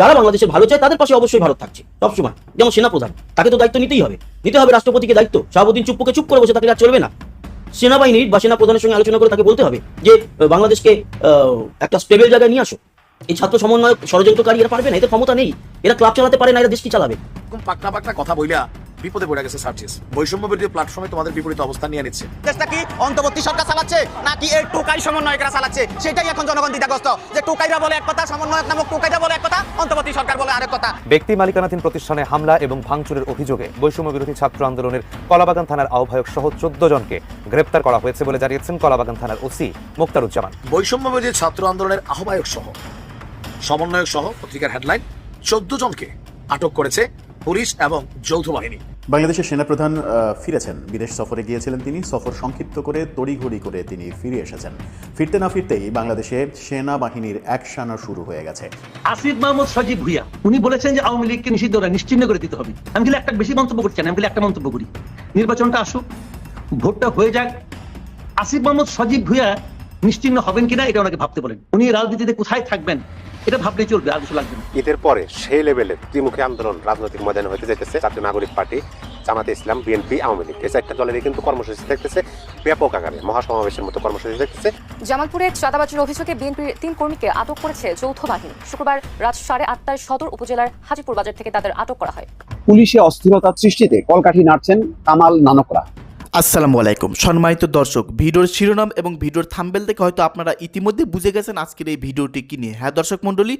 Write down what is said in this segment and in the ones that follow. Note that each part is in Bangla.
যারা বাংলাদেশের ভালো চায় তাদের পাশে অবশ্যই ভারত থাকছে সবসময় যেমন সেনাপ্রধান তাকে তো দায়িত্ব নিতেই হবে। নিতে হবে রাষ্ট্রপতিকে দায়িত্ব। শাহাবুদ্দিন চুপ্পুকে চুপ করে বসে থাকলে আর চলবে না। সেনাবাহিনীর বা সেনাপ্রধানের সঙ্গে আলোচনা করে তাকে বলতে হবে যে বাংলাদেশকে একটা স্টেবল জায়গায় নিয়ে আসো। এই ছাত্র সমন্বয় ষড়যন্ত্রকারী এরা পারবে না এদের ক্ষমতা নেই। এরা ক্লাব চালাতে পারে না এরা দেশ কি চালাবে পাকনা পাকনা কথা বইলা বিপদে পড়ে গেছে সার্জিস বৈষম্য বিরোধী প্ল্যাটফর্মে তোমাদের বিপরীত অবস্থান নিয়ে নিচ্ছে। দেশটা কি অন্তর্বর্তী সরকার চালাচ্ছে নাকি এই টোকাই সমন্বয়করা চালাচ্ছে? সেটাই এখন জনগণ দ্বিধাগ্রস্ত। যে টোকাইরা বলে এক কথা সমন্বয়ক নামক টোকাইরা বলে এক কথা অন্তর্বর্তী সরকার বলে আরেক কথা। ব্যক্তি মালিকানাধীন প্রতিষ্ঠানে হামলা এবং ভাঙচুরের অভিযোগে বৈষম্য বিরোধী ছাত্র আন্দোলনের কলাবাগান থানার আহ্বায়ক সহ চোদ্দ জনকে গ্রেপ্তার করা হয়েছে বলে জানিয়েছেন কলাবাগান থানার ওসি মোক্তারুজ্জামান। বৈষম্য বিরোধী ছাত্র আন্দোলনের আহ্বায়ক সহ সমন্বয়ক সহ পত্রিকার হেডলাইন চোদ্দ জনকে আটক করেছে পুলিশ এবং যৌথ বাহিনী। বাংলাদেশের সেনাপ্রধান ফিরেছেন। বিদেশ সফরে গিয়েছিলেন তিনি। সফর সংক্ষিপ্ত করে তড়িঘড়ি করে তিনি ফিরে এসেছেন। ফিরতে না ফিরতেই বাংলাদেশে সেনাবাহিনীর একসানা শুরু হয়ে গেছে। আসিফ মাহমুদ সজীব ভুইয়া উনি বলেছেন যে আওয়ামী লীগকে নিষিদ্ধ করা নিশ্চিন্ন করে দিতে হবে। আমি খালি একটা বেশি মন্তব্য করছি না আমি খালি একটা মন্তব্য করি। নির্বাচনটা আসুক ভোটটা হয়ে যাক। আসিফ মাহমুদ সজীব ভুইয়া নিশ্চিন্ন হবেন কিনা এটা ওনাকে ভাবতে বলেন। উনি রাজনীতিতে কোথায় থাকবেন? এটা ভাবলেই চলবে আর কিছু লাগবে না। ঈদের পরে সেই লেভেলের ত্রিমুখী আন্দোলন রাজনৈতিক ময়দানে হতে যেতেছে জাতীয় নাগরিক পার্টি জামাতে ইসলাম বিএনপি আওয়ামী লীগ। এই চারটা দলেরই কিন্তু কর্মসূচি থাকতেছে ব্যাপক আকারে মহাসমাবেশের মতো কর্মসূচি থাকতেছে। জামালপুরে চাঁদাবাজির অভিযোগে বিএনপির তিন কর্মীকে আটক করেছে যৌথ বাহিনী। শুক্রবার রাত সাড়ে আটটায় সদর উপজেলার হাজিপুর বাজার থেকে তাদের আটক করা হয়। পুলিশে অস্থিরতা সৃষ্টিতে কলকাঠি নাড়ছেন কামাল নানকরা। আসসালামু আলাইকুম। সম্মানিত দর্শক, ভিডিওর শিরোনাম এবং ভিডিওর থাম্বেল থেকে হয়তো আপনারা ইতিমধ্যে বুঝে গেছেন আজকের এই ভিডিওটি কি নিয়ে। হ্যাঁ দর্শক মণ্ডলী,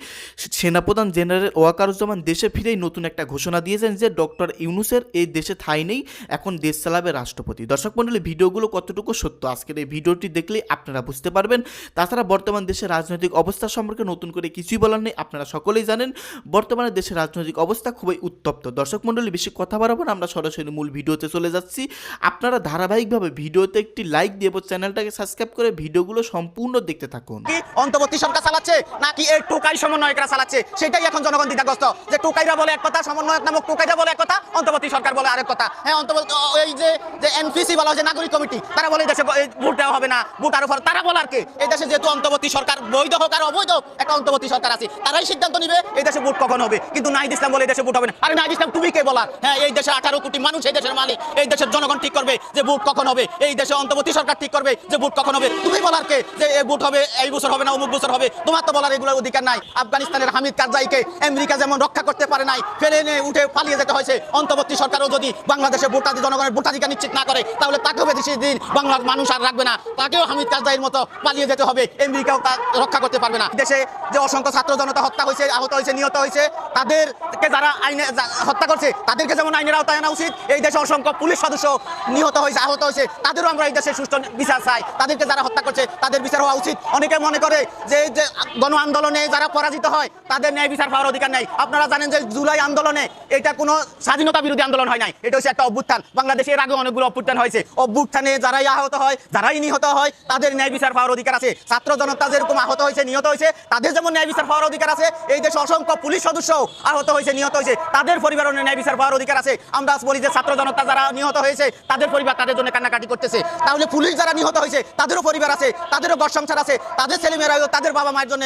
সেনাপ্রধান জেনারেল ওয়াকারুজ্জামান দেশে ফিরেই নতুন একটা ঘোষণা দিয়েছেন যে, ডক্টর ইউনুসের এই দেশে ঠাঁই নেই, এখন দেশ চালাবে রাষ্ট্রপতি। দর্শক মণ্ডলী, ভিডিওগুলো কতটুকু সত্য? আজকের এই ভিডিওটি দেখলেই আপনারা বুঝতে পারবেন। তাছাড়া বর্তমান দেশের রাজনৈতিক অবস্থা সম্পর্কে নতুন করে কিছুই বলার নেই, আপনারা সকলেই জানেন। বর্তমানে দেশের রাজনৈতিক অবস্থা খুবই উত্তপ্ত। দর্শক মণ্ডলী, বেশি কথা বাড়াবো না, আমরা সরাসরি মূল ভিডিওতে চলে যাচ্ছি। আপনারা ধারাবাহিকভাবে ভিডিওতে একটি লাইক দিয়ে এবং চ্যানেলটাকে সাবস্ক্রাইব করে ভিডিওগুলো সম্পূর্ণ দেখতে থাকুন। অন্তর্বর্তী সরকার চালাচ্ছে? নাকি এই টোকাই সমন্বয়করা চালাচ্ছে? সেটাই এখন জনগণ দ্বিধাগ্রস্ত। যে টোকাইরা বলে এক কথা, সমন্বয়ক নামক টোকাইরা বলে এক কথা, অন্তর্বর্তী সরকার বলে আরেক কথা। হ্যাঁ অন্তর্বর্তী এই যে যে এনপিসি বলা যে নাগরিক কমিটি, তারা বলে দেশে ভোট দেওয়া হবে না। ভোট আরও তারা বলে আর কি? এই দেশে যেহেতু অন্তর্বর্তী সরকার বৈধ হোক আর অবৈধ, একটা অন্তর্বর্তী সরকার আছে, তারাই সিদ্ধান্ত নিবে এই দেশে ভোট কখন হবে। কিন্তু নাইদ ইসলাম বলে এই দেশে ভোট হবে না। আরে নাইদ ইসলাম তুমি কে বলার? হ্যাঁ এই দেশে আঠারো কোটি মানুষ, এই দেশের মালিক, এই দেশের জনগণ ঠিক করবে। যে ভোট কখন হবে? এই দেশে অন্তর্বর্তী সরকার ঠিক করবে যে ভোট কখন হবে? তুমি বলার কে যে এই ভোট হবে, এই বছর হবে না, অমুক বছর হবে? তোমার তো বলার এগুলোর অধিকার নাই। আফগানিস্তানের হামিদ কারজাইকে আমেরিকা যেমন রক্ষা করতে পারে নাই, ফেলে এনে উঠে পালিয়ে যেতে হয়েছে। অন্তর্বর্তী সরকারও যদি বাংলাদেশে ভোটাধি জনগণের ভোটাধিকার নিশ্চিত না করে, তাহলে তাকেও বেশি দিন বাংলার মানুষ আর রাখবে না। তাকেও হামিদ কারজাইয়ের মতো পালিয়ে যেতে হবে। আমেরিকাও তা রক্ষা করতে পারবে না। দেশে যে অসংখ্য ছাত্র জনতা হত্যা হয়েছে, আহত হয়েছে, নিহত হয়েছে, তাদেরকে যারা আইনে হত্যা করছে, তাদেরকে যেমন আইনের আওতায় আনা উচিত, এই দেশে অসংখ্য পুলিশ সদস্য নিহত হয়েছে, আহত হয়েছে। তাদেরও আমরা এই দেশে সুষ্ঠু বিচার চাই। তাদেরকে যারা হত্যা করছে, তাদের বিচার হওয়া উচিত। অনেকে মনে করে যে যে গণ আন্দোলনে যারা পরাজিত হয়, তাদের ন্যায় বিচার পাওয়ার অধিকার নাই। আপনারা জানেন যে জুলাই আন্দোলনে এটা কোনো স্বাধীনতা বিরোধী আন্দোলন হয় নাই। এটা হচ্ছে একটা অভ্যুত্থান। বাংলাদেশে এর আগে অনেকগুলো অভ্যুত্থান হয়েছে। অভ্যুত্থানে যারাই আহত হয়, যারাই নিহত হয়, তাদের ন্যায় বিচার পাওয়ার অধিকার আছে। ছাত্র জনতা যেরকম আহত হয়েছে, নিহত হয়েছে, তাদের যেমন ন্যায় বিচার পাওয়ার অধিকার আছে, এই দেশে অসংখ্য পুলিশ সদস্য আহত হয়েছে, নিহত হয়েছে। তাদের পরিবারের ন্যায় বিচার পাওয়ার অধিকার আছে। আমরা বলি যে ছাত্র জনতা যারা নিহত হয়েছে, তাদের পরিবার তাদের জন্য কান্নাকাটি করতেছে। তাহলে পুলিশ যারা নিহত হয়েছে, তাদেরও পরিবার আছে, তাদেরও ঘর সংসার আছে, তাদের ছেলেমেয়েরাও তাদের বাবা মায়ের জন্য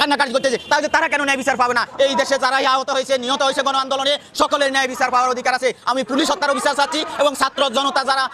কান্নাকাটি করতেছে। তাহলে তারা কেন ন্যায় বিচার পাবে না? এই দেশে যারাই আহত হয়েছে, নিহত হয়েছে গণ আন্দোলনে, সকলের ন্যায় বিচার পাওয়ার অধিকার আছে। আমি পুলিশ হত্যারও বিচার চাচ্ছি এবং ছাত্র জনতা যারা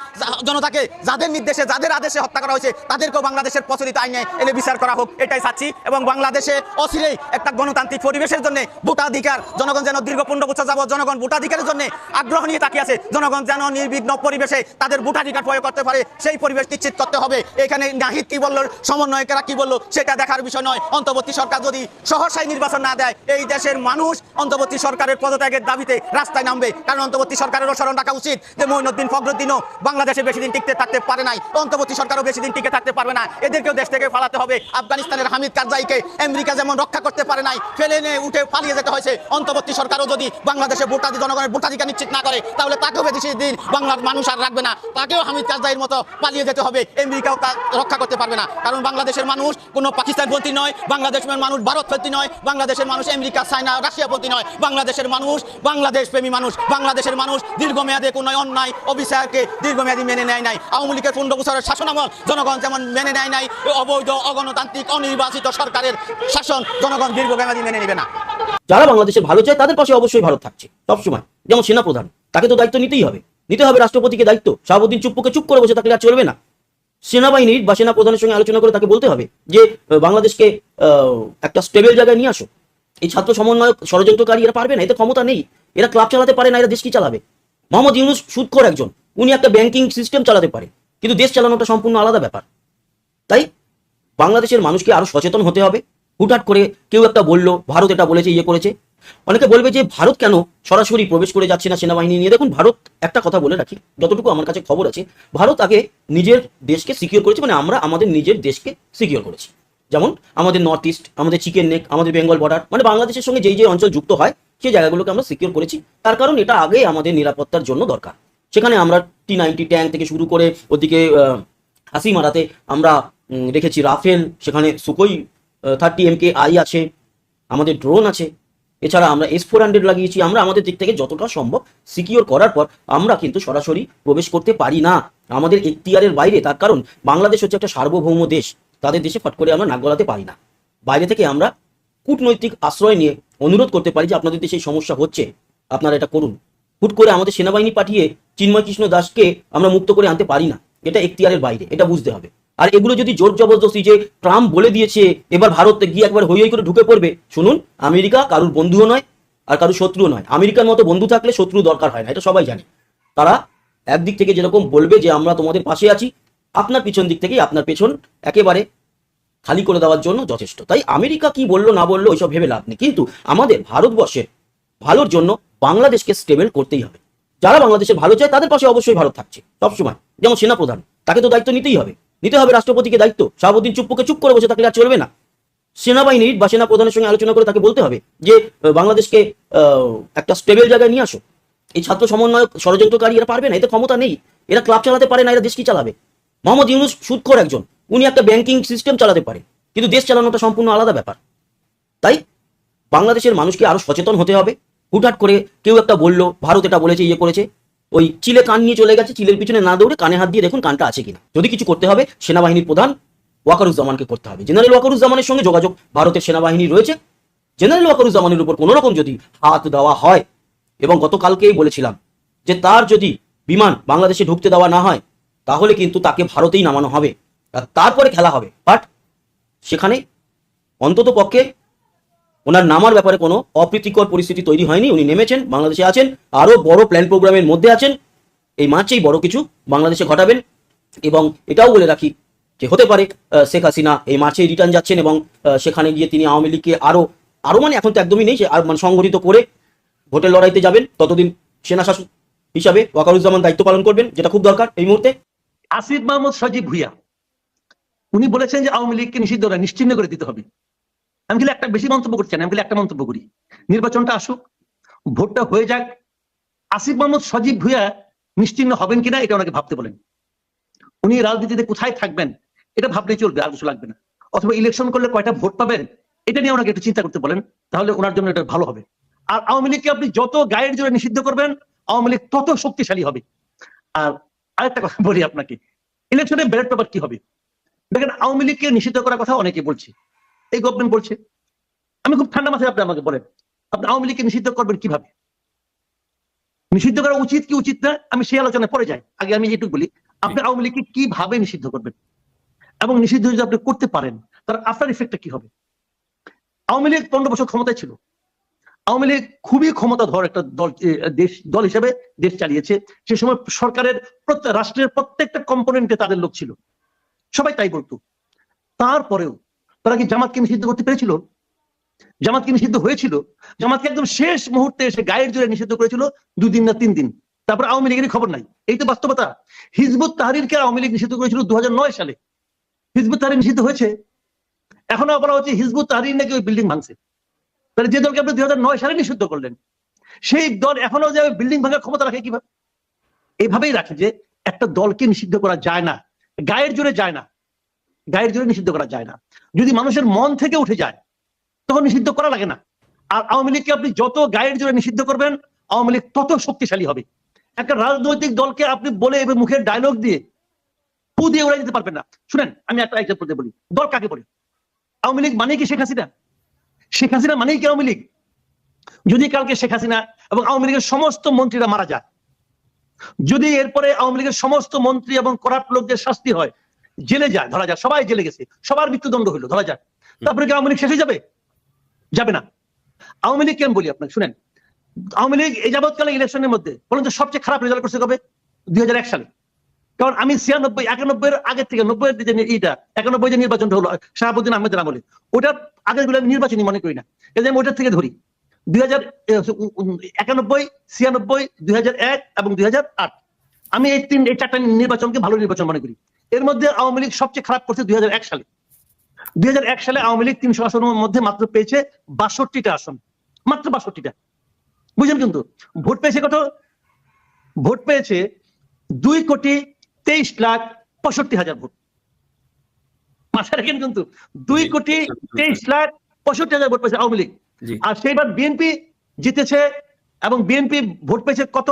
জনতাকে যাদের নির্দেশে, যাদের আদেশে হত্যা করা হয়েছে, তাদেরকেও বাংলাদেশের প্রচলিত আইনে এনে বিচার করা হোক, এটাই চাচ্ছি। এবং বাংলাদেশে অচিরেই একটা গণতান্ত্রিক পরিবেশের জন্য ভোটাধিকার, জনগণ যেন দীর্ঘ পনেরো বছর যাবত জনগণ ভোটাধিকারের জন্য আগ্রহ নিয়ে তাকিয়ে আছে, জনগণ যেন নির্বিঘ্ন পরিবেশে তাদের ভোটাধিকার প্রয়োগ করতে পারে, সেই পরিবেশ নিশ্চিত করতে হবে। এখানে নাহিদ কি বলল, সমন্বয়কেরা কি বলল, সেটা দেখার বিষয় নয়। অন্তর্বর্তী সরকার যদি সহসাই নির্বাচন না দেয়, এই দেশের মানুষ অন্তর্বর্তী সরকারের পদত্যাগের দাবিতে রাস্তায় নামবে। কারণ অন্তর্বর্তী সরকারেরও স্মরণ রাখা উচিত যে মইনুদ্দিন ফখরুদ্দিনও বাংলাদেশে বেশি দিন টিকতে থাকতে পারে নাই। অন্তর্বর্তী সরকারও বেশি দিন টিকে থাকতে পারবে না। এদেরকেও দেশ থেকে ফালাতে হবে। আফগানিস্তানের হামিদ কারজাইকে আমেরিকা যেমন রক্ষা করতে পারে নাই, ফেলে এনে উঠে পালিয়ে যেতে হয়েছে। অন্তর্বর্তী সরকারও যদি বাংলাদেশে ভোটাধি জনগণের ভোটাধিকার নিশ্চিত না করে, তাহলে তাকেও বেশি দিন বাংলার মানুষ আর রাখবে না। না, তাকেও হামিদ কাজদাইয়ের মতো পালিয়ে যেতে হবে। আমেরিকাও তা রক্ষা করতে পারবে না। কারণ বাংলাদেশের মানুষ কোনো পাকিস্তানপন্থী নয়, বাংলাদেশের মানুষ ভারতপন্থী নয়, বাংলাদেশের মানুষ আমেরিকা, চায়না, রাশিয়াপন্থী নয়। বাংলাদেশের মানুষ বাংলাদেশ প্রেমী মানুষ। বাংলাদেশের মানুষ দীর্ঘমেয়াদে কোনো অন্যায় অবিচারকে দীর্ঘমেয়াদী মেনে নেয় নাই। আওয়ামী লীগের পনেরো বছরের শাসনামল জনগণ যেমন মেনে নেয় নাই অবৈধ, অগণতান্ত্রিক, অনির্বাচিত সরকারের শাসন জনগণ দীর্ঘমেয়াদী মেনে নেবে না। যারা বাংলাদেশের ভালো চায়, তাদের পাশে অবশ্যই ভারত থাকছে। সবসময়। যেমন সেনাপ্রধান, তাকে তো দায়িত্ব নিতেই হবে। নিতে হবে রাষ্ট্রপতিকে দায়িত্ব। শাহাবুদ্দিন চুপ্পুকে চুপ করে বসে থাকলে আর চলবে না। সেনাবাহিনীর বা সেনা প্রধানের সঙ্গে আলোচনা করে তাকে বলতে হবে যে বাংলাদেশকে একটা স্টেবল জায়গায় নিয়ে আসো। এই ছাত্র সমন্বয়ক ষড়যন্ত্রকারী এরা পারবে না, এতে ক্ষমতা নেই। এরা ক্লাব চালাতে পারে না, এরা দেশ কি চালাবে? মোহাম্মদ ইউনুস সুদখোর একজন। উনি একটা ব্যাংকিং সিস্টেম চালাতে পারে। কিন্তু দেশ চালানোটা সম্পূর্ণ আলাদা ব্যাপার। তাই বাংলাদেশের মানুষকে আরও সচেতন হতে হবে। হুটহাট করে কেউ একটা বলল, ভারত এটা বলেছে ইয়ে করেছে। অনেকে বলবে যে, ভারত কেন সরাসরি প্রবেশ করে যাচ্ছে না সেনাবাহিনী নিয়ে? দেখুন, ভারত একটা কথা বলে রাখি, যতটুকু আমার কাছে খবর আছে, ভারত আগে নিজের দেশকে সিকিউর করেছে মানে আমরা আমাদের নিজের দেশকে সিকিউর করেছি। যেমন, আমাদের নর্থ ইস্ট আমাদের চিকেন নেক আমাদের বেঙ্গল বর্ডার মানে বাংলাদেশের সঙ্গে যেই যে অঞ্চল যুক্ত হয়, সেই জায়গাগুলোকে আমরা সিকিউর করেছি। তার কারণ, এটা আগে আমাদের নিরাপত্তার জন্য দরকার। সেখানে আমরা টি নাইনটি ট্যাঙ্ক থেকে শুরু করে, ওদিকে হাসি মারাতে আমরা রেখেছি রাফেল, সেখানে Sukhoi thirty M K I আছে, আমাদের ড্রোন আছে, এছাড়া আমরা এস ফোর হান্ড্রেড লাগিয়েছি, আমরা আমাদের দিক থেকে যতটা সম্ভব সিকিওর করার পর আমরা কিন্তু সরাসরি প্রবেশ করতে পারি না। আমাদের এখতিয়ারের বাইরে, তার কারণ বাংলাদেশ হচ্ছে একটা সার্বভৌম দেশ, তাদের দেশে ফট করে আমরা নাক গলাতে পারি না। বাইরে থেকে আমরা কূটনৈতিক আশ্রয় নিয়ে অনুরোধ করতে পারি যে আপনাদের দেশে সমস্যা হচ্ছে, আপনারা এটা করুন। হুট করে আমাদের সেনাবাহিনী পাঠিয়ে চিন্ময় কৃষ্ণ দাসকে আমরা মুক্ত করে আনতে পারি না, এটা এখতিয়ারের বাইরে, এটা বুঝতে হবে। আর এগুলো যদি জোর জবরদস্তি যে ট্রাম্প বলে দিয়েছে, এবার ভারত গিয়ে একবার হই হই করে ঢুকে পড়বে। শুনুন, আমেরিকা কারুর বন্ধুও নয় আর কারুর শত্রুও নয়। আমেরিকার মতো বন্ধু থাকলে শত্রু দরকার হয় না, এটা সবাই জানে। তারা একদিক থেকে যেরকম বলবে যে, আমরা তোমাদের পাশে আছি, আপনার পিছন দিক থেকেই আপনার পেছন একেবারে খালি করে দেওয়ার জন্য যথেষ্ট। তাই আমেরিকা কি বলল, না বলল ওইসব ভেবে লাভ নেই। কিন্তু আমাদের ভারতবর্ষের ভালোর জন্য বাংলাদেশকে স্টেবল করতেই হবে। যারা বাংলাদেশের ভালো চায়, তাদের পাশে অবশ্যই ভারত থাকছে সবসময়। যেমন সেনাপ্রধান, তাকে তো দায়িত্ব নিতেই হবে। নিতে হবে রাষ্ট্রপতিকে দায়িত্ব। শাহাবুদ্দিন চুপ্পুকে চুপ করে বসে থাকলে আর চলবে না। সেনাবাহিনীর বা সেনা প্রধানের সঙ্গে আলোচনা করে তাকে বলতে হবে যে বাংলাদেশকে একটা স্টেবল জায়গায় নিয়ে আসো। এই ছাত্র সমন্বয়ক, ষড়যন্ত্রকারী এরা পারবে না, এতে ক্ষমতা নেই। এরা ক্লাব চালাতে পারে না, এরা দেশ কি চালাবে? মোহাম্মদ ইউনুস সুদখোর একজন। উনি একটা ব্যাংকিং সিস্টেম চালাতে পারে। কিন্তু দেশ চালানোটা সম্পূর্ণ আলাদা ব্যাপার। তাই বাংলাদেশের মানুষকে আরও সচেতন হতে হবে। হুটহাট করে কেউ একটা বলল, ভারত এটা বলেছে ইয়ে করেছে। ওই চিলে কান নিয়ে চলে গেছে, চিলের পিছনে না দৌড়ে কানে হাত দিয়ে দেখুন কানটা আছে কিনা। যদি কিছু করতে হবে, সেনাবাহিনীর প্রধান ওয়াকারুজ্জামানকে করতে হবে। জেনারেল ওয়াকারুজ্জামানের সঙ্গে যোগাযোগ, ভারতের সেনাবাহিনী রয়েছে। জেনারেল ওয়াকারুজ্জামানের উপর কোনো রকম যদি হাত দেওয়া হয়, এবং গতকালকেই বলেছিলাম যে তার যদি বিমান বাংলাদেশে ঢুকতে দেওয়া না হয়, তাহলে কিন্তু তাকে ভারতেই নামানো হবে। আর তারপরে খেলা হবে। বাট সেখানে অন্তত পক্ষে ওনার নামার ব্যাপারে কোনো অপ্রীতিকর পরিস্থিতি তৈরি হয়নি, উনি নেমেছেন, বাংলাদেশে আছেন, আরও বড় প্ল্যান প্রোগ্রামের মধ্যে আছেন, এই মার্চেই বড় কিছু বাংলাদেশে ঘটাবেন এবং এটাও বলে রাখি যে হতে পারে শেখ হাসিনা এই মার্চেই রিটার্ন যাচ্ছেন এবং সেখানে গিয়ে তিনি আওয়ামী লীগকে আরও আরও মানে এখন তো একদমই নেই আর মানে সংগঠিত করে ভোটের লড়াইতে যাবেন, ততদিন সেনা শাসক হিসাবে ওয়াকারুজ্জামান দায়িত্ব পালন করবেন, যেটা খুব দরকার এই মুহূর্তে। আসিফ মাহমুদ সজীব ভুইয়া, উনি বলেছেন যে আওয়ামী লীগকে নিষিদ্ধ নিশ্চিন্ন করে দিতে হবে। আমি খালি একটা বেশি মন্তব্য করছি না, আমি খালি একটা মন্তব্য করি। নির্বাচনটা আসুক, ভোটটা হয়ে যাক, আসিফ মাহমুদ সজীব ভুইয়া নিশ্চিন্ন হবেন কিনা এটা ওনাকে ভাবতে বলেন। উনি রাজনীতিতে কোথায় থাকবেন, এটা ভাবলে চলবে, আর কিছু লাগবে না। অথবা ইলেকশন করলে কয়টা ভোট পাবেন, এটা নিয়ে ওনাকে একটু চিন্তা করতে বলেন, তাহলে ওনার জন্য এটা ভালো হবে। আর আওয়ামী লীগকে আপনি যত গায়ের জোরে নিষিদ্ধ করবেন, আওয়ামী লীগ তত শক্তিশালী হবে। আর আরেকটা কথা বলি আপনাকে ইলেকশনে ব্যালট পেপার কি হবে? দেখেন, আওয়ামী লীগকে নিষিদ্ধ করার কথা অনেকে বলছে। এই গভর্নমেন্ট বলছে। আমি খুব ঠান্ডা মাথায় আপনি আমাকে বলেন। আপনি আওয়ামী লীগকে নিষিদ্ধ করবেন কীভাবে? নিষিদ্ধ করা উচিত কি উচিত না? আমি সেই আলোচনায় পরে যাই। আগে আমি এটুকু বলি, আপনি আওয়ামী লীগকে কীভাবে নিষিদ্ধ করবেন? এবং নিষিদ্ধ যদি আপনি করতে পারেন, তার আফটার ইফেক্টটা কি হবে? আওয়ামী লীগ পনেরো বছর ক্ষমতায় ছিল। আওয়ামী লীগ খুবই ক্ষমতাধর একটা দল দেশ, দল হিসেবে দেশ চালিয়েছে। সে সময় সরকারের রাষ্ট্রের প্রত্যেকটা কম্পোনেন্টে তাদের লোক ছিল। সবাই তাই বলতো। তারপরেও তারা কি জামাতকে নিষিদ্ধ করতে পেরেছিল? জামাতকে নিষিদ্ধ হয়েছিল? জামাতকে একদম শেষ মুহূর্তে এসে গায়ের জোরে নিষিদ্ধ করেছিল দুদিন না তিন দিন। তারপর আওয়ামী লীগের খবর নাই। এই তো বাস্তবতা। হিজবুত তাহারিরকে আওয়ামী লীগ নিষিদ্ধ করেছিল দু সালে। হিজবুত তাহারির নিষিদ্ধ হয়েছে। এখনও বলা হচ্ছে হিজবুত তাহারির নাকি ওই বিল্ডিং ভাঙছে। তাহলে যে দলকে আপনি দুই হাজার নয় সালে নিষিদ্ধ করলেন, সেই দল এখনও যে বিল্ডিং ভাঙার ক্ষমতা রাখে কীভাবে? এইভাবেই রাখে যে একটা দলকে নিষিদ্ধ করা যায় না। গায়ের জোরে যায় না। গায়ের জোরে নিষিদ্ধ করা যায় না। যদি মানুষের মন থেকে উঠে যায়, তখন নিষিদ্ধ করা লাগে না। আর আওয়ামী লীগকে আপনি যত গায়ের জোরে নিষিদ্ধ করবেন, আওয়ামী লীগ তত শক্তিশালী হবে। একটা রাজনৈতিক দলকে আপনি বলে এবং মুখের ডায়লগ দিয়ে পু দিয়ে উড়াই দিতে পারবেন না। শুনেন, আমি একটা এক্সাম্পল দিয়ে বলি। দল কাকে বলি? আওয়ামী লীগ মানে কি শেখ হাসিনা? শেখ হাসিনা মানেই কি আওয়ামী লীগ? যদি কালকে শেখ হাসিনা এবং আওয়ামী লীগের সমস্ত মন্ত্রীরা মারা যায়, যদি এরপরে আওয়ামী লীগের সমস্ত মন্ত্রী এবং করাপ্ট লোকদের শাস্তি হয় জেলে যায় ধরা যায় সবাই জেলে গেছে সবার মৃত্যুদণ্ড হইল ধরা যায় তারপরে কি আওয়ামী লীগ শেষ হয়ে যাবে? যাবে না। আওয়ামী লীগ কেন বলি আপনাকে? শুনেন আওয়ামী লীগ এই যাবৎকালে ইলেকশনের মধ্যে বলুন তো সবচেয়ে খারাপ রেজাল্ট করছে কবে? দুই সালে। কারণ আমি ছিয়ানব্বই একানব্বই এর আগের থেকে নব্বই যে এইটা একানব্বই যে নির্বাচনটা হলো শাহাবুদ্দিন আহমেদের আমলে ওটার আগেরগুলো আমি নির্বাচনই মনে করি না। এই যে আমি ওটার থেকে ধরি দুই হাজার একানব্বই ছিয়ানব্বই দুই হাজার এক এবং দুই হাজার আট। আমি এই তিন এই চারটা নির্বাচনকে ভালো নির্বাচন মনে করি। এর মধ্যে আওয়ামী লীগ সবচেয়ে খারাপ করছে দুই হাজার এক সালে। দুই হাজার এক সালে আওয়ামী লীগ তিনশো আসনের মধ্যে মাত্র পেয়েছে বাষট্টিটা আসন। মাত্র বাষট্টিটা। বুঝলেন কিন্তু? ভোট পেয়েছে কত? ভোট পেয়েছে দুই কোটি তেইশ লাখ পঁয়ষট্টি হাজার ভোট। মাথায় রাখেন কিন্তু দুই কোটি তেইশ লাখ পঁয়ষট্টি হাজার ভোট পেয়েছে আওয়ামী লীগ। আর সেইবার বিএনপি জিতেছে এবং বিএনপি ভোট পেয়েছে কত?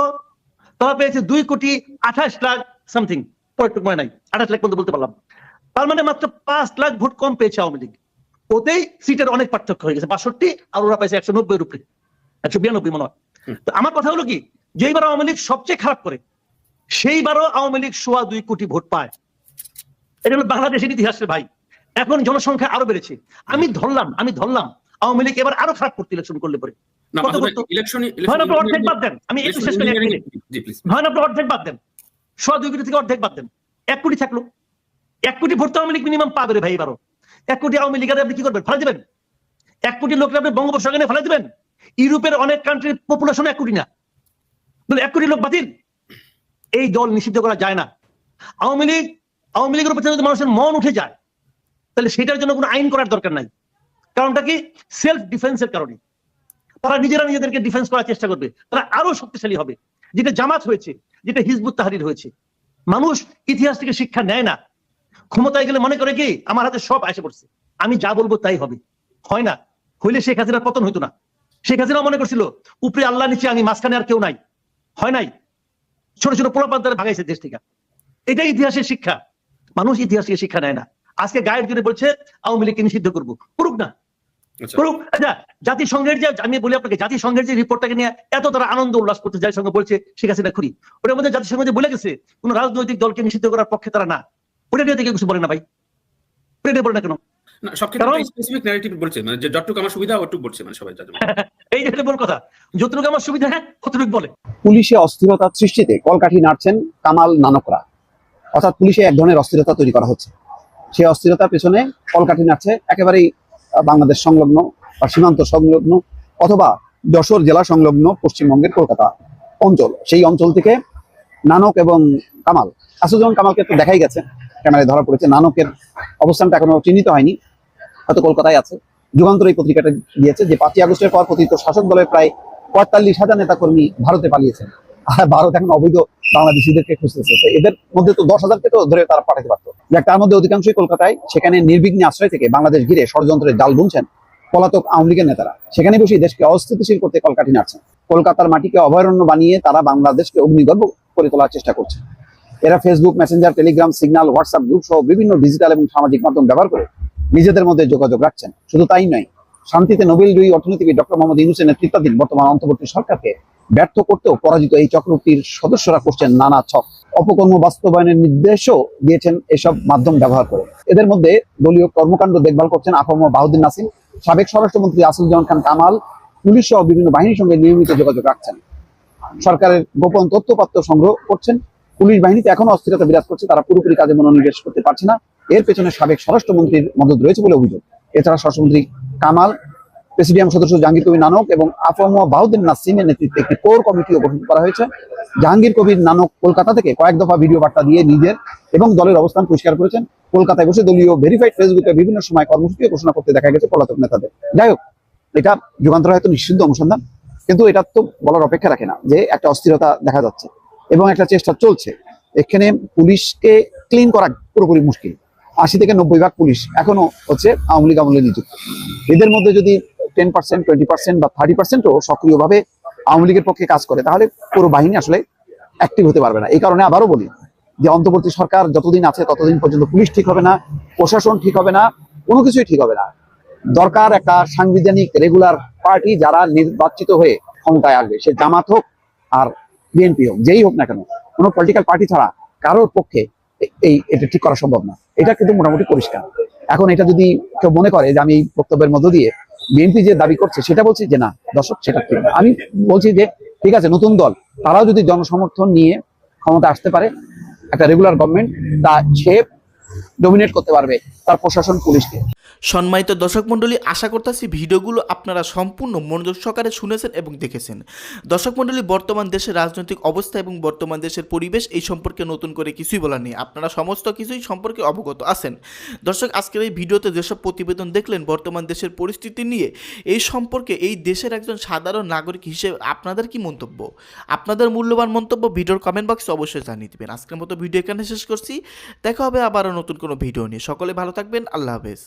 তারা পেয়েছে দুই কোটি আঠাশ লাখ সামথিং। মনে নাই আঠাশ লাখ পর্যন্ত বলতে পারলাম। তার মানে মাত্র পাঁচ লাখ ভোট কম পেয়েছে আওয়ামী লীগ। ওতেই সিটের অনেক পার্থক্য হয়ে গেছে বাষট্টি আর ওরা পেয়েছে একশো নব্বই উপরে একশো বিরানব্বই মনে হয়। তো আমার কথা হলো কি যেইবার আওয়ামী লীগ সবচেয়ে খারাপ করে সেইবারও আওয়ামী লীগ সোয়া দুই কোটি ভোট পায়। এটা হলো বাংলাদেশের ইতিহাসের ভাই। এখন জনসংখ্যা আরও বেড়েছে। আমি ধরলাম আমি ধরলাম আওয়ামী লীগ এবার আরও খারাপ করতে ইলেকশন করলে পরে। করতো? অর্ধেক বাদ দেন। আমি একটু শেষ করি এক মিনিট। অর্ধেক বাদ দেন। সোয়া দুই কোটি থেকে অর্ধেক বাদ দেন। এক কোটি থাকল। এক কোটি ভোট তো আওয়ামী লীগ মিনিমাম পাবে ভাই এবারও। এক কোটি আওয়ামী লীগের আপনি কি করবেন? ফেলে দেবেন। এক কোটি লোককে আপনি বঙ্গোপসাগরে ফেলে দেবেন। ইউরোপের অনেক কান্ট্রির পপুলেশন এক কোটি না। এক কোটি লোক বাতিল। এই দল নিষিদ্ধ করা যায় না। আওয়ামী লীগ, আওয়ামী লীগের উপর যদি মানুষের মন উঠে যায়, তাহলে সেটার জন্য কোনো আইন করার দরকার নাই। কারণটা কি? সেলফ ডিফেন্সের কারণে। তারা নিজেরা নিজেদেরকে ডিফেন্স করার চেষ্টা করবে। তারা আরও শক্তিশালী হবে। যেটা জামাত হয়েছে, যেটা হিজবুত তাহারির হয়েছে। মানুষ ইতিহাস থেকে শিক্ষা নেয় না। ক্ষমতায় গেলে মনে করে কি, আমার হাতে সব এসে পড়ছে। আমি যা বলব তাই হবে। হয় না। হইলে শেখ হাসিনার পতন হইতো না। শেখ হাসিনা মনে করছিল, উপরে আল্লাহ নিচে আমি মাঝখানে আর কেউ নাই। হয় নাই? ছোট ছোট পোলাপান তারা ভাগাইছে দেশ থেকে। এটাই ইতিহাসের শিক্ষা। মানুষ ইতিহাস থেকে শিক্ষা নেয় না। আজকে গায়ের জন্য বলছে, আওয়ামী লীগকে নিষিদ্ধ করব। করুক না। করুক আচ্ছা জাতিসংঘের যে আমি বলি আপনাকে জাতিসংঘের যে রিপোর্টটাকে নিয়ে এত তারা আনন্দ উল্লাস করতে যায় সঙ্গে বলছে শেখ হাসিনা খুরি ওটার মধ্যে জাতিসংঘ যে বলে গেছে কোন রাজনৈতিক দলকে নিষিদ্ধ করার পক্ষে তারা না। ওটা নিয়ে দেখে কিছু বলে না ভাই। ওটা নিয়ে বলে না কেন? কারণ- স্পেসিফিক ন্যারেটিভ বলছে মানে যে যতটুকু আমার সুবিধা ওটুকু বলছে মানে সবাই যাতে এই যে বল কথা। যতটুকু আমার সুবিধা হ্যাঁ পুলিশে অস্থিরতা সৃষ্টিতে কলকাঠি নাড়ছেন কামাল নানকরা। অর্থাৎ পুলিশে এক ধরনের অস্থিরতা তৈরি করা হচ্ছে। সেই অস্থিরতার পেছনে কলকাঠি নাড়ছে একেবারেই বাংলাদেশ সংলগ্ন বা সীমান্ত সংলগ্ন অথবা যশোর জেলা সংলগ্ন পশ্চিমবঙ্গের কলকাতা অঞ্চল। সেই অঞ্চল থেকে নানক এবং কামাল। আসুজ্জামান কামালকে তো দেখাই গেছে, ক্যামেরায় ধরা পড়েছে। নানকের অবস্থানটা এখনও চিহ্নিত হয়নি, হয়তো কলকাতায় আছে। যুগান্তর এই পত্রিকাটা দিয়েছে যে, পাঁচই আগস্টের পর পতিত শাসক দলের প্রায় পঁয়তাল্লিশ হাজার নেতাকর্মী ভারতে পালিয়েছেন। আর ভারত এখন অবৈধ বাংলাদেশিদেরকে খুঁজতেছে। তো এদের মধ্যে তো দশ হাজারকে তো ধরে তারা পাঠাতে পারতো। যাক, তার মধ্যে অধিকাংশই কলকাতায়, সেখানে নির্বিঘ্নে আশ্রয় থেকে বাংলাদেশ ঘিরে ষড়যন্ত্রের জাল বুনছেন পলাতক আওয়ামী লীগের নেতারা। সেখানে বসে দেশকে অস্থিতিশীল করতে কলকাঠি নাড়ছেন। কলকাতার মাটিকে অভয়ারণ্য বানিয়ে তারা বাংলাদেশকে অগ্নিগর্ভ করে তোলার চেষ্টা করছে। এরা Facebook Messenger Telegram Signal WhatsApp group সহ বিভিন্ন ডিজিটাল এবং সামাজিক মাধ্যম ব্যবহার করে নিজেদের মধ্যে যোগাযোগ রাখছেন। শুধু তাই নয়, শান্তিতে নোবেল জয়ী অর্থনীতিবিদ ডক্টর মোহাম্মদ ইউনুসের নেতৃত্বাধীন বর্তমান অন্তর্বর্তী সরকারকে ব্যর্থ করতেও পরাজিত এই চক্রটির সদস্যরা করছেন নানা ছক। অপকর্ম বাস্তবায়নের নির্দেশও দিয়েছেন এসব মাধ্যম ব্যবহার করে। এদের মধ্যে দলীয় কর্মকাণ্ড দেখভাল করছেন আফম বাহুদ্দিন নাসিম, সাবেক স্বরাষ্ট্রমন্ত্রী আসুজ্জামান খান কামাল, পুলিশ সহ বিভিন্ন বাহিনীর সঙ্গে নিয়মিত যোগাযোগ রাখছেন। সরকারের গোপন তথ্যপাত্র সংগ্রহ করছেন। পুলিশ বাহিনীতে এখনও অস্থিরতা বিরাজ করছে, তারা পুরোপুরি কাজে মনোনিবেশ করতে পারছে না। এর পেছনে সাবেক স্বরাষ্ট্রমন্ত্রীর মদত রয়েছে বলে অভিযোগ। এছাড়া স্বরাষ্ট্রমন্ত্রী কামাল প্রেসিডিয়াম সদস্য জাহাঙ্গীর কবির নানক এবং আফম বাহুদ্দিন নাসিমের নেতৃত্বে একটি কোর কমিটিও গঠন করা হয়েছে। জাহাঙ্গীর কবির নানক কলকাতা থেকে কয়েক দফা ভিডিও বার্তা দিয়ে নিজের এবং দলের অবস্থান পরিষ্কার করেছেন। কলকাতায় বসে দলীয় ভেরিফাইড ফেসবুকে বিভিন্ন সময় কর্মসূচিও ঘোষণা করতে দেখা গেছে পলাতক নেতাদের। যাই হোক, এটা যুগান্তর হয়তো নিষিদ্ধ অনুসন্ধান, কিন্তু এটা তো বলার অপেক্ষা রাখে না যে একটা অস্থিরতা দেখা যাচ্ছে এবং একটা চেষ্টা চলছে। এখানে পুলিশকে ক্লিন করা পুরোপুরি মুশকিল। আশি থেকে নব্বই ভাগ পুলিশ এখনও হচ্ছে আওয়ামী লীগ আমলে নিযুক্ত। এদের মধ্যে যদি টেন পার্সেন্ট টোয়েন্টি পার্সেন্ট বা থার্টি পার্সেন্টও সক্রিয়ভাবে আওয়ামী লীগের পক্ষে কাজ করে। তাহলে পুরো বাহিনী আসলে অ্যাক্টিভ হতে পারবে না। এই কারণে আবারও বলি যে অন্তর্বর্তী সরকার যতদিন আছে ততদিন পর্যন্ত পুলিশ ঠিক হবে না, প্রশাসন ঠিক হবে না, কোনো কিছুই ঠিক হবে না। দরকার একটা সাংবিধানিক রেগুলার পার্টি যারা নির্বাচিত হয়ে ক্ষমতায় আসবে, সে জামাত হোক আর বিএনপি হোক, যেই হোক না কেন, কোনো পলিটিক্যাল পার্টি ছাড়া কারোর পক্ষে এই এটা ঠিক করা সম্ভব না। এটা কিন্তু মোটামুটি পরিষ্কার। এখন এটা যদি কেউ মনে করে যে আমি বক্তব্যের মধ্য দিয়ে বিএনপি যে দাবি করছে, সেটা বলছি যে না, দর্শক, সেটা ঠিক আমি বলছি যে, ঠিক আছে, নতুন দল, তারাও যদি জনসমর্থন নিয়ে ক্ষমতা আসতে পারে, একটা রেগুলার গভর্নমেন্ট তা সে ডমিনেট করতে পারবে তার প্রশাসন, পুলিশকে। সম্মানিত দর্শক মণ্ডলী, আশা করতেছি ভিডিওগুলো আপনারা সম্পূর্ণ মনোযোগ সহকারে শুনেছেন এবং দেখেছেন। দর্শক মণ্ডলী, বর্তমান দেশের রাজনৈতিক অবস্থা এবং বর্তমান দেশের পরিবেশ এই সম্পর্কে নতুন করে কিছুই বলার নেই। আপনারা সমস্ত কিছুই সম্পর্কে অবগত আছেন। দর্শক, আজকের এই ভিডিওতে যেসব প্রতিবেদন দেখলেন, বর্তমান দেশের পরিস্থিতি নিয়ে, এই সম্পর্কে এই দেশের একজন সাধারণ নাগরিক হিসেবে আপনাদের কি মন্তব্য? আপনাদের মূল্যবান মন্তব্য ভিডিওর কমেন্ট বক্সে অবশ্যই জানিয়ে দেবেন। আজকের মতো ভিডিও এখানে শেষ করছি। দেখা হবে আবারও নতুন কোনো ভিডিও নিয়ে। সকলে ভালো থাকবেন আল্লাহ হাফেজ।